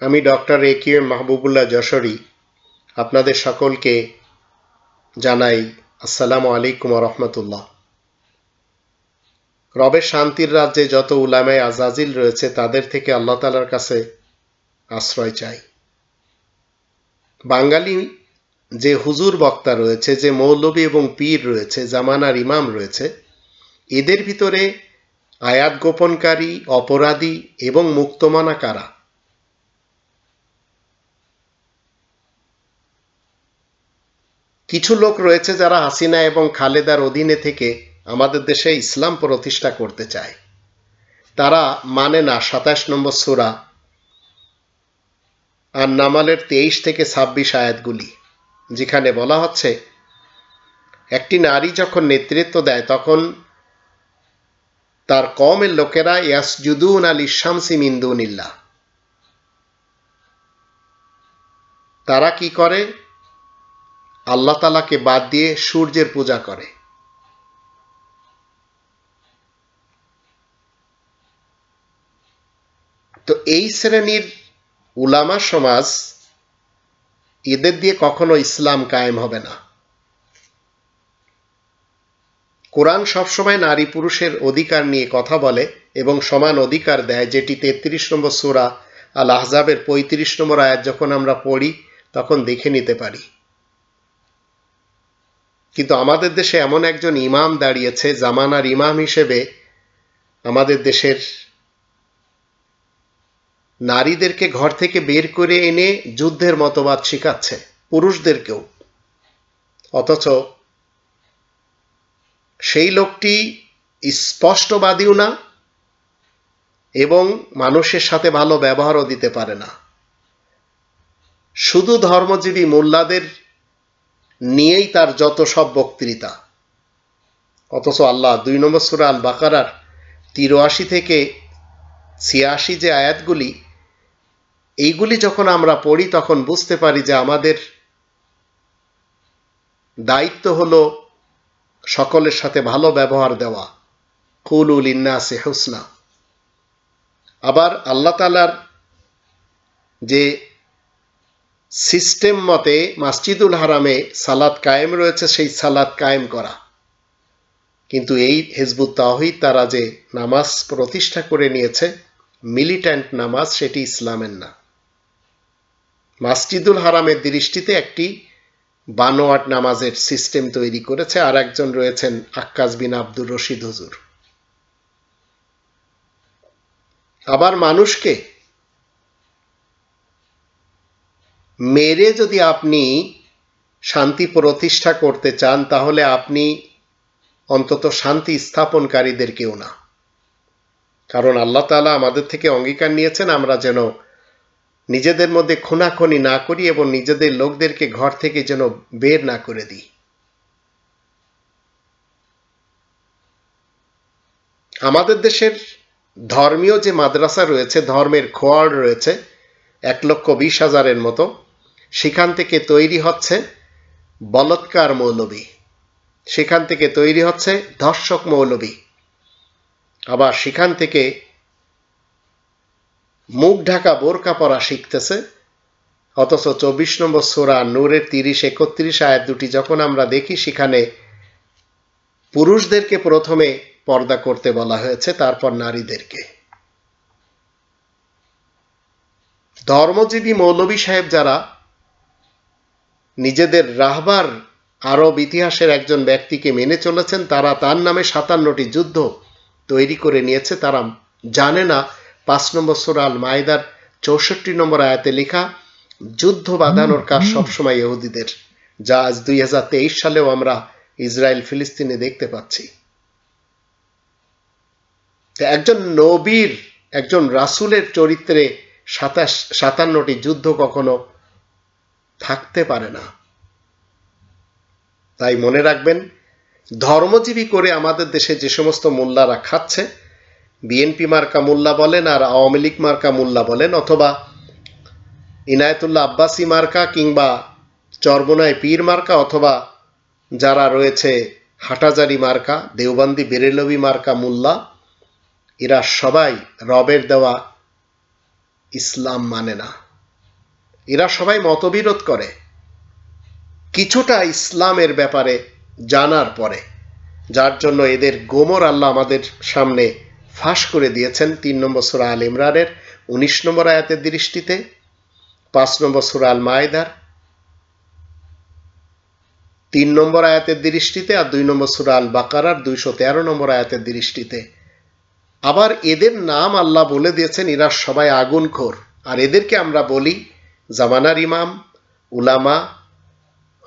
আমি doctor A Q Mahbubullah Jashori. আপনাদের সকলকে জানাই আসসালামু আলাইকুম রহমতুল্লাহ। রবের শান্তির রাজ্যে যত উলামায় আজাজিল রয়েছে, তাদের থেকে আল্লাহ তালার কাছে আশ্রয় চাই। বাঙালি যে হুজুর বক্তা রয়েছে, যে মৌলবী এবং পীর রয়েছে, জামানার ইমাম রয়েছে, এদের ভিতরে আয়াত গোপনকারী, অপরাধী এবং মুক্তমানা কারা? কিছু লোক রয়েছে যারা হাসিনা এবং খালেদার অধীনে থেকে আমাদের দেশে ইসলাম প্রতিষ্ঠা করতে চায়। তারা মানে না, সাতাশ নম্বর সুরা আর নামালের তেইশ থেকে ছাব্বিশ আয়াতগুলি, যেখানে বলা হচ্ছে, একটি নারী যখন নেতৃত্ব দেয়, তখন তার কমের লোকেরা, ইয়াসজুদুন আল ইসামসি মিন্দুনিল্লা তারা কি করে? আল্লাহ তালাকে বাদ দিয়ে সূর্যের পূজা করে। তো এই শ্রেণির উলামা সমাজ এদের দিয়ে কখনো ইসলাম কায়েম হবে না। কোরআন সবসময় নারী পুরুষের অধিকার নিয়ে কথা বলে এবং সমান অধিকার দেয়, যেটি তেত্রিশ নম্বর সুরা আল আহজাবের পঁয়ত্রিশ নম্বর আয়াত যখন আমরা পড়ি, তখন দেখে নিতে পারি। কিন্তু আমাদের দেশে এমন একজন ইমাম দাঁড়িয়েছে, জামানার ইমাম হিসেবে আমাদের দেশের নারীদেরকে ঘর থেকে বের করে এনে যুদ্ধের মতবাদ শিখাচ্ছে, পুরুষদেরকেও। অথচ সেই লোকটি স্পষ্টবাদীও না এবং মানুষের সাথে ভালো ব্যবহারও দিতে পারে না। শুধু ধর্মজীবী মোল্লাদের নিয়েই তার যত সব বক্তৃতা। অথচ আল্লাহ দুই নম্বর সুরা আল বাকারার তিরাশি থেকে ছিয়াশি যে আয়াতগুলি, এইগুলি যখন আমরা পড়ি, তখন বুঝতে পারি যে আমাদের দায়িত্ব হল সকলের সাথে ভালো ব্যবহার দেওয়া। কুলুল ইন্নাসে হুসনা। আবার আল্লাহ তালার যে সিস্টেম মতে মাসজিদুল হারামে সালাদ কায়েম রয়েছে, সেই সালাদ কায়েম করা। কিন্তু এই হেজবুত তাহিদ তারা যে নামাজ প্রতিষ্ঠা করে নিয়েছে, মিলিট্যান্ট নামাজ সেটি ইসলামের না। মাসজিদুল হারামের দৃষ্টিতে একটি বানোয়াট নামাজের সিস্টেম তৈরি করেছে, আর একজন রয়েছেন আক্কাস বিন আব্দুর রশিদ হুজুর। আবার মানুষকে মেরে যদি আপনি শান্তি প্রতিষ্ঠা করতে চান, তাহলে আপনি অন্তত শান্তি স্থাপনকারীদের কেউ না। কারণ আল্লাহ তালা আমাদের থেকে অঙ্গীকার নিয়েছেন, আমরা যেন নিজেদের মধ্যে খুনাখনি না করি এবং নিজেদের লোকদেরকে ঘর থেকে যেন বের না করে দিই। আমাদের দেশের ধর্মীয় যে মাদ্রাসা রয়েছে, ধর্মের খোয়ার রয়েছে, এক লক্ষ বিশ হাজারের মতো সেখান থেকে তৈরি হচ্ছে বলৎকার মৌলবী। সেখান থেকে তৈরি হচ্ছে ধর্ষক মৌলবী। আবার সেখান থেকে মুখ ঢাকা বোরকা পরা শিখতেছে। অথচ চব্বিশ নম্বর সোরা নূরের তিরিশ, একত্রিশ আয়াত দুটি যখন আমরা দেখি, সেখানে পুরুষদেরকে প্রথমে পর্দা করতে বলা হয়েছে, তারপর নারীদেরকে। ধর্মজীবী মৌলবী সাহেব যারা নিজেদের রাহবার আরব ইতিহাসের একজন ব্যক্তিকে মেনে চলেছেন। তারা তার নামে সাতান্নটি যুদ্ধ তৈরি করে নিয়েছে। তারা জানে না পাঁচ নম্বর সোরাল মায়দার চৌষট্টি নম্বর আয়াতে লেখা যুদ্ধ বাঁধানোর কাজ সবসময় ইহুদিদের যা আজ দুই হাজার তেইশ সালেও আমরা ইসরায়েল ফিলিস্তিনে দেখতে পাচ্ছি। একজন নবীর একজন রাসুলের চরিত্রে সাতাশ সাতান্নটি যুদ্ধ কখনো থাকতে পারে না। তাই মনে রাখবেন, ধর্মজীবী করে আমাদের দেশে যে সমস্ত মোল্লারা খাচ্ছে, বিএনপি মার্কা মোল্লা বলেন আর আওয়ামী লীগ মার্কা মোল্লা বলেন, অথবা ইনায়তুল্লাহ আব্বাসী মার্কা কিংবা চরবনায় পীর মার্কা, অথবা যারা রয়েছে হাটাজারি মার্কা, দেওবান্দি বেরেলবি মার্কা মোল্লা, এরা সবাই রবের দেওয়া ইসলাম মানে না। এরা সবাই মতবিরোধ করে। কিছুটা ইসলামের ব্যাপারে জানার পরে, যার জন্য এদের গোমর আল্লাহ আমাদের সামনে ফাঁস করে দিয়েছেন। তিন নম্বর সুরা আল ইমরানের উনিশ নম্বর আয়াতের দৃষ্টিতে, পাঁচ নম্বর সুরা আল মায়েদার তিন নম্বর আয়াতের দৃষ্টিতে আর দুই নম্বর সুরা আল বাকারার দুইশো তেরো নম্বর আয়াতের দৃষ্টিতে। আবার এদের নাম আল্লাহ বলে দিয়েছেন, এরা সবাই আগুনখোর আর এদেরকে আমরা বলি জামানার ইমাম, উলামা,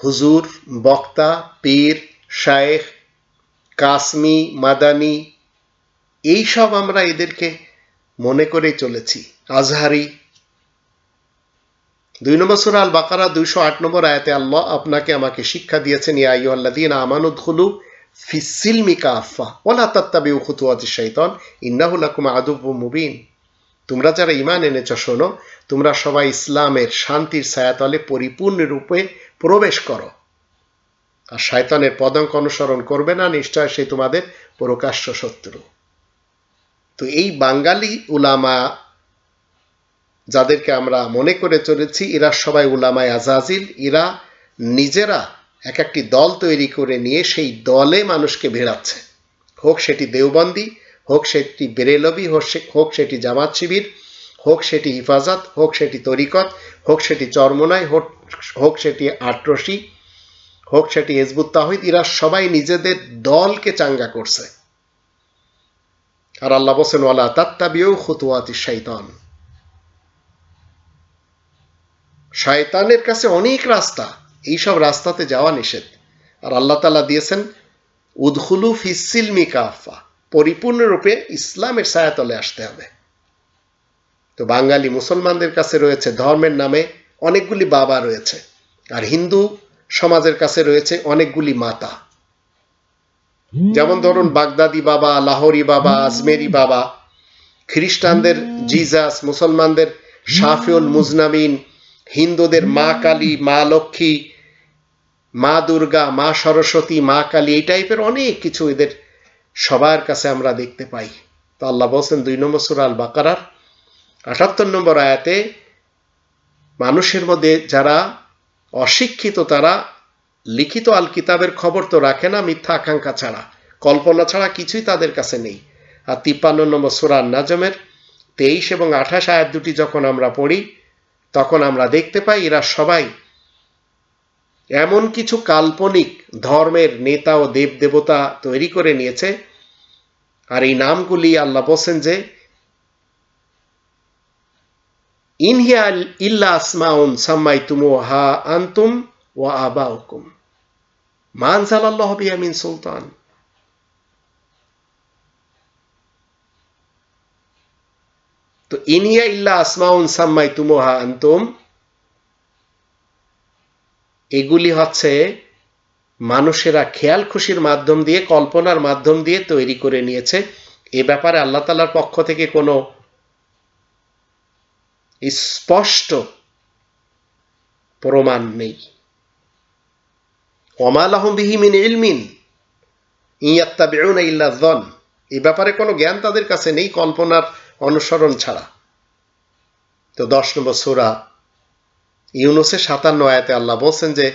হুজুর, বক্তা, পীর, শায়েখ, কাসমি, মাদানি, এইসব আমরা এদেরকে মনে করে চলেছি। আজহারি। দুই নম্বর সুরা আল বাকারা দুইশো আট নম্বর আয়াতে আল্লাহ আপনাকে আমাকে শিক্ষা দিয়েছেন, ইয়া আইয়ুহাল্লাযীনা আমানুদ খুলু ফিসিলমি কাফা ওলা তাত্তাবিউ খুতুয়াতি শাইতান, ইন্নাহু লাকুম আদুব্বুম মুবিন। তোমরা যারা ঈমান এনেছ, শোনো, তোমরা সবাই ইসলামের শান্তির ছায়াতলে পরিপূর্ণরূপে প্রবেশ করো। আর শয়তানের পদাঙ্ক অনুসরণ করবে না, নিশ্চয় সে তোমাদের প্রকাশ্য শত্রু। তো এই বাঙালি উলামা, যাদেরকে আমরা মনে করে চলেছি, এরা সবাই উলামায় আজাজিল। এরা নিজেরা এক একটি দল তৈরি করে নিয়ে সেই দলে মানুষকে ভেড়াচ্ছে। হোক সেটি দেওবন্দি হোক সেটি বেরেলবি, হোক সেটি জামাত শিবির, হোক সেটি হিফাজত, হোক সেটি তরিকত, হোক সেটি চরমনাই, হোক সেটি আটরসি, হোক সেটি হেজবুত তাহিদ এরা সবাই নিজেদের দলকে চাঙ্গা করছে। আর আল্লাহ বসেন ওয়ালা তাত্তাবিও খুতুয়াতি শৈতান শয়তানের কাছে অনেক রাস্তা, এইসব রাস্তাতে যাওয়া নিষেধ। আর আল্লাহ তালা দিয়েছেন উদহুলু ফিসিলমি কাফা। পরিপূর্ণরূপে ইসলামের ছায়াতলে আসতে হবে। তো বাঙালি মুসলমানদের কাছে রয়েছে ধর্মের নামে অনেকগুলি বাবা রয়েছে, আর হিন্দু সমাজের কাছে রয়েছে অনেকগুলি মাতা। যেমন ধরুন বাগদাদি বাবা, লাহোরি বাবা, আজমেরি বাবা, খ্রিস্টানদের জিজাস, মুসলমানদের শাফিউল মুজনামিন, হিন্দুদের মা কালী, মা লক্ষ্মী, মা দুর্গা, মা সরস্বতী, মা কালী, এই টাইপের অনেক কিছু এদের সবার কাছে আমরা দেখতে পাই। তো আল্লাহ বলছেন, দুই নম্বর সুরাল বাকারার আটাত্তর নম্বর আয়াতে, মানুষের মধ্যে যারা অশিক্ষিত, তারা লিখিত আল কিতাবের খবর তো রাখে না, মিথ্যা আকাঙ্ক্ষা ছাড়া। কল্পনা ছাড়া কিছুই তাদের কাছে নেই। আর তিপ্পান্ন নম্বর সুরার নাজমের তেইশ এবং আঠাশ আয়াত দুটি যখন আমরা পড়ি, তখন আমরা দেখতে পাই, এরা সবাই এমন কিছু কাল্পনিক ধর্মের নেতা ও দেব দেবতা তৈরি করে নিয়েছে। আর এই নামগুলি আল্লাহ বলছেন যে, ইনহিয়া ইল্লা আসমাউন সাম্মাই তুমু হা আন্তুম ও আবা হুকুম বিয়ামিন সুলতান। তো ইনিয়া ইল্লা আসমাউন সাম্মাই তুমোহা আন্তুম এগুলি হচ্ছে মানুষেরা খেয়াল খুশির মাধ্যম দিয়ে, কল্পনার মাধ্যম দিয়ে তৈরি করে নিয়েছে। এ ব্যাপারে আল্লাহ তালার পক্ষ থেকে কোনো স্পষ্ট প্রমাণ নেই। ওমাল আহমবিহিমিন ইলমিন ইয়াত্তা বেউনা ইল্লা এই ব্যাপারে কোনো জ্ঞান তাদের কাছে নেই, কল্পনার অনুসরণ ছাড়া। তো দশ নম্বর সুরা ইউনুসের সাতান্ন আয়াতে আল্লাহ বলছেন যে,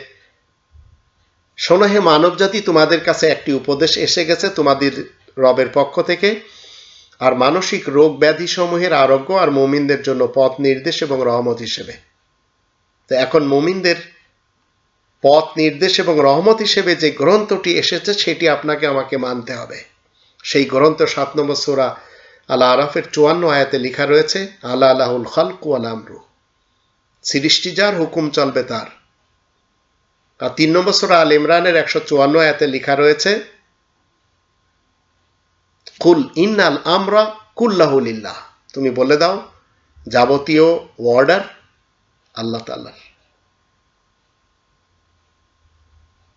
শোনো হে মানব জাতি তোমাদের কাছে একটি উপদেশ এসে গেছে তোমাদের রবের পক্ষ থেকে। আর মানসিক রোগ ব্যাধি সমূহের আরোগ্য আর মুমিনদের জন্য পথ নির্দেশ এবং রহমত হিসেবে। তো এখন মুমিনদের পথ নির্দেশ এবং রহমত হিসেবে যে গ্রন্থটি এসেছে, সেটি আপনাকে আমাকে মানতে হবে। সেই গ্রন্থ সাত নম্বর সুরা আল্লাহ আরাফের চুয়ান্ন আয়াতে লেখা রয়েছে আল্লাহ আল্লাহুল খালকু আল আমরু। সৃষ্টি যার হুকুম চলবে তার। আর তিন নম্বর সুরা আল ইমরানের একশো চুয়ান্ন এতে লেখা রয়েছে, কুল ইন্নাল আমরা কুল্লাহুলিল্লাহ তুমি বলে দাও, যাবতীয় অর্ডার আল্লাহ তাল্লাহ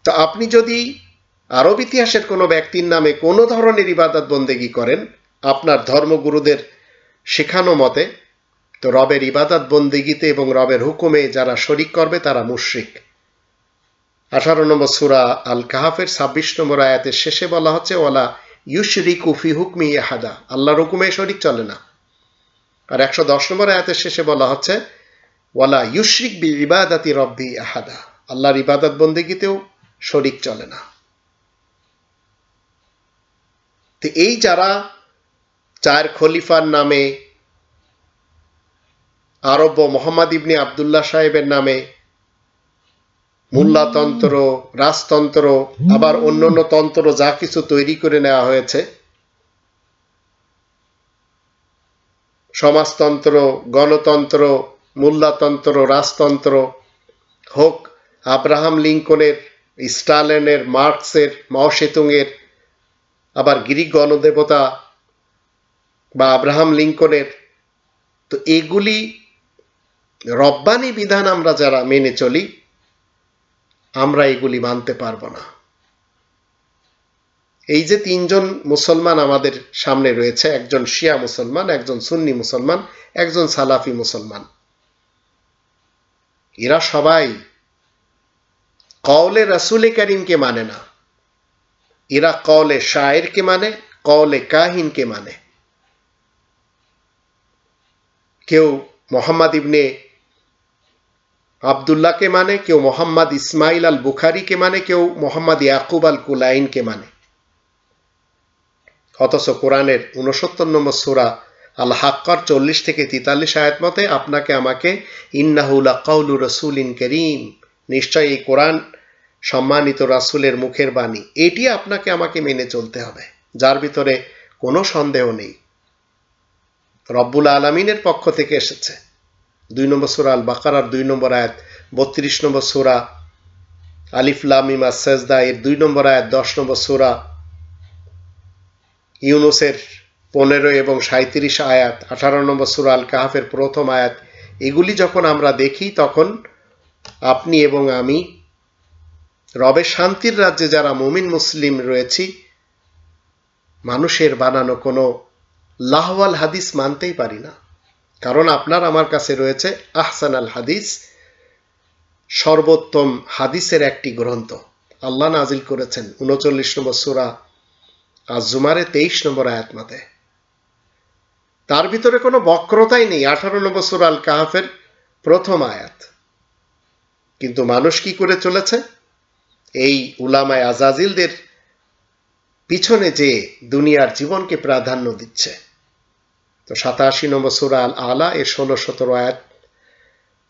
তো আপনি যদি আরব ইতিহাসের কোনো ব্যক্তির নামে কোনো ধরনের ইবাদত বন্দেগি করেন, আপনার ধর্মগুরুদের শেখানো মতে তো রবের ইবাদত বন্দিগিতে এবং রবের হুকুমে যারা শরিক করবে, তারা মুশ্রিক। আঠারো নম্বর সুরা আল কাহাফের ছাব্বিশ নম্বর আয়াতের শেষে বলা হচ্ছে ওলা ইউশরিক উফি হুকমি ইহাদা আল্লাহর হুকুমে শরিক চলে না। আর একশো দশ নম্বর আয়াতের শেষে বলা হচ্ছে, ওয়ালা ইউশরিক বি ইবাদাতি রব্বি আহাদা। আল্লাহর ইবাদত বন্দেগীতেও শরিক চলে না। তো এই যারা চার খলিফার নামে আরব মোহাম্মদ ইবনি আবদুল্লাহ সাহেবের নামে মোল্লাতন্ত্র রাজতন্ত্র, আবার অন্য অন্য তন্ত্র যা কিছু তৈরি করে নেওয়া হয়েছে। সমাজতন্ত্র, গণতন্ত্র মোল্লাতন্ত্র রাজতন্ত্র হোক, আব্রাহাম লিঙ্কনের, স্টালেনের, মার্কসের, মাওসেতুংয়ের, আবার গ্রিক গণদেবতা বা আব্রাহাম লিঙ্কনের, তো এগুলি রব্বানি বিধান আমরা যারা মেনে চলি, আমরা এগুলি মানতে পারব না। এই যে তিনজন মুসলমান আমাদের সামনে রয়েছে, একজন শিয়া মুসলমান, একজন সুন্নি মুসলমান, একজন সালাফি মুসলমান। এরা সবাই কওলে রাসুলে করিমকে মানে না। এরা কওলে শায়েরকে মানে কওলে কাহিনকে মানে। কেউ মোহাম্মদ ইবনে আবদুল্লাহকে মানে কেউ মোহাম্মদ ইসমাইল আল বুখারিকে মানে কেউ মোহাম্মদ ইয়াকুব আল কুলাইনকে মানে। অথচ কোরআনের উনসত্তর নম্বর সুরা আল হাক্কর চল্লিশ থেকে তিতাল্লিশ আয়াত মতে, আপনাকে আমাকে ইন্নাহুলা কাউলু রসুল ইন করিম, নিশ্চয় এই কোরআন সম্মানিত রাসুলের মুখের বাণী, এটি আপনাকে আমাকে মেনে চলতে হবে, যার ভিতরে কোনো সন্দেহ নেই। রব্বুল আলমিনের পক্ষ থেকে এসেছে। দুই নম্বর সুরা আল বাকারার দুই নম্বর আয়াত, বত্রিশ নম্বর সুরা আলিফলামিমা সেজদা, এর দুই নম্বর আয়াত, দশ নম্বর সুরা ইউনুসের পনেরো এবং সাঁত্রিশ আয়াত, আঠারো নম্বর সুরা আল কাহাফের প্রথম আয়াত। এগুলি যখন আমরা দেখি, তখন আপনি এবং আমি রবে শান্তির রাজ্যে যারা মুমিন, মুসলিম রয়েছি, মানুষের বানানো কোনো লাহওয়াল হাদিস মানতেই পারি না। কারণ আপনার আমার কাছে রয়েছে আহসান আল হাদিস, সর্বোত্তম হাদিসের একটি গ্রন্থ। আল্লাহ নাজিল করেছেন উনচল্লিশ নম্বর সুরা আর জুমারে তেইশ নম্বর আয়াত মতে তার ভিতরে কোনো বক্রতাই নেই, আঠারো নম্বর সুরা আল কাহাফের প্রথম আয়াত। কিন্তু মানুষ কি করে চলেছে? এই উলামায় আজাজিলদের পিছনে যে দুনিয়ার জীবনকে প্রাধান্য দিচ্ছে। তো সাতাশি নম্বর সুরা আল আলা এর ষোলো সতেরো আয়াত।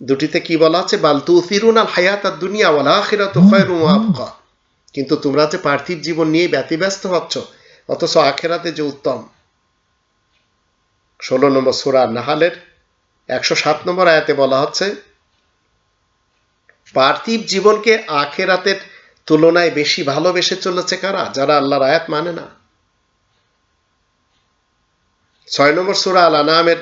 দুটিতে কি বলা আছে? বাল তুফিরুন আল হায়াত আর দুনিয়া ওয়াল আখিরাত আবকা। কিন্তু তোমরা যে পার্থিব জীবন নিয়ে ব্যতিব্যস্ত হচ্ছ, অথচ আখেরাতে যে উত্তম। ষোলো নম্বর সুরা নাহালের একশো সাত নম্বর আয়াতে বলা হচ্ছে, পার্থিব জীবনকে আখেরাতের তুলনায় বেশি ভালোবেসে চলেছে কারা? যারা আল্লাহর আয়াত মানে না। ছয় নম্বর সুরা আল আনামের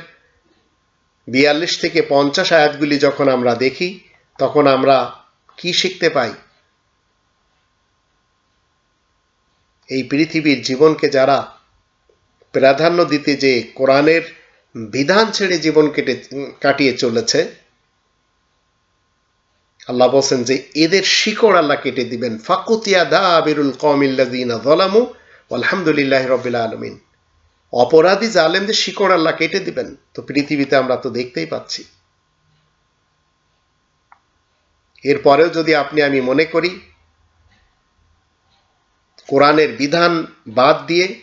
বিয়াল্লিশ থেকে পঞ্চাশ আয়াতগুলি যখন আমরা দেখি, তখন আমরা কি শিখতে পাই? এই পৃথিবীর জীবনকে যারা প্রাধান্য দিতে যে কোরআনের বিধান ছেড়ে জীবন কেটে, কাটিয়ে চলেছে, আল্লাহ বলছেন যে এদের শিকড় আল্লাহ কেটে দিবেন। ফাকুতিয়া দা আবিরুল কমিল্লাদিনা জলামু আলহামদুলিল্লাহ রবিল্লা আলমিন। অপরাধী জালেমদের শিকড় আল্লাহ কেটে দিবেন। তো পৃথিবীতে আমরা তো দেখতেই পাচ্ছি। এরপরেও যদি আপনি আমি মনে করি, কোরআনের বিধান বাদ দিয়ে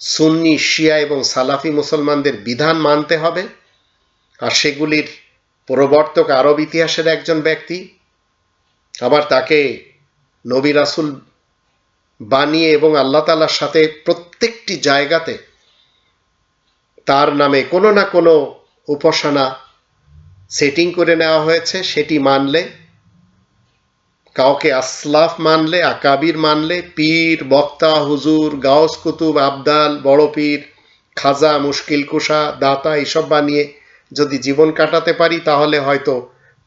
সুন্নি, শিয়া এবং সালাফি মুসলমানদের বিধান মানতে হবে, আর সেগুলির প্রবর্তক আরব ইতিহাসের একজন ব্যক্তি, আবার তাকে নবী রাসুল বানিয়ে এবং আল্লাহ তালার সাথে প্রত্যেকটি জায়গাতে তার নামে কোনো না কোনো উপাসনা সেটিং করে নেওয়া হয়েছে, সেটি মানলে, কাউকে আসলাফ মানলে, আকাবির মানলে, পীর, বক্তা, হুজুর, গাউস, কুতুব, আবদাল, বড় পীর, খাজা, মুশকিল কুষা দাতা এসব বানিয়ে যদি জীবন কাটাতে পারি, তাহলে হয়তো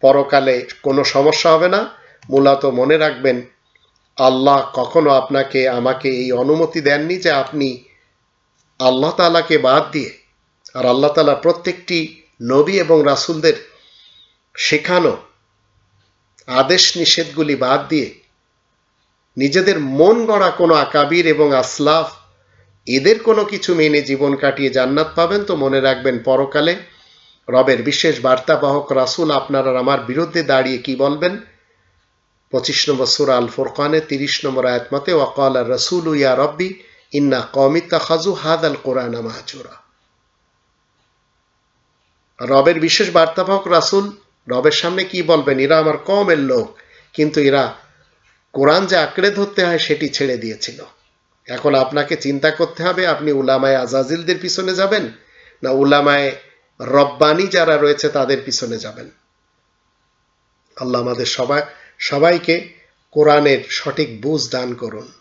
পরকালে কোনো সমস্যা হবে না। মূলত মনে রাখবেন, আল্লাহ কখনো আপনাকে, আমাকে এই অনুমতি দেননি যে আপনি আল্লাহ তালাকে বাদ দিয়ে আর আল্লাহ তালা প্রত্যেকটি নবী এবং রাসুলদের শেখানো আদেশ নিষেধগুলি বাদ দিয়ে নিজেদের মন গড়া কোনো আকাবির এবং আসলাফ, এদের কোনো কিছু মেনে জীবন কাটিয়ে জান্নাত পাবেন তো মনে রাখবেন পরকালে। রবের বিশেষ বার্তাবাহক রাসুল আপনার আমার বিরুদ্ধে দাঁড়িয়ে কি বলবেন? পঁচিশ নম্বর সুরা আল ফুরকানে তিরিশ নম্বর আয়াত মতে ওয়াকাল রসুল ইয়া রব্বি, ইন্না কমিতা খাজু হাদ আল কোরআন মাহাজুরা রবের বিশেষ বার্তাবাহক রাসুল রবের সামনে কি বলবেন? এরা আমার কমের লোক, কিন্তু এরা কোরআন যে আঁকড়ে ধরতে হয় সেটি ছেড়ে দিয়েছিল। এখন আপনাকে চিন্তা করতে হবে, আপনি উলামায় আজাজিলদের পিছনে যাবেন না উলামায় রব্বানি যারা রয়েছে তাদের পিছনে যাবেন? আল্লাহ আমাদের সবাই সবাইকে কোরআনের সঠিক বুঝ দান করুন।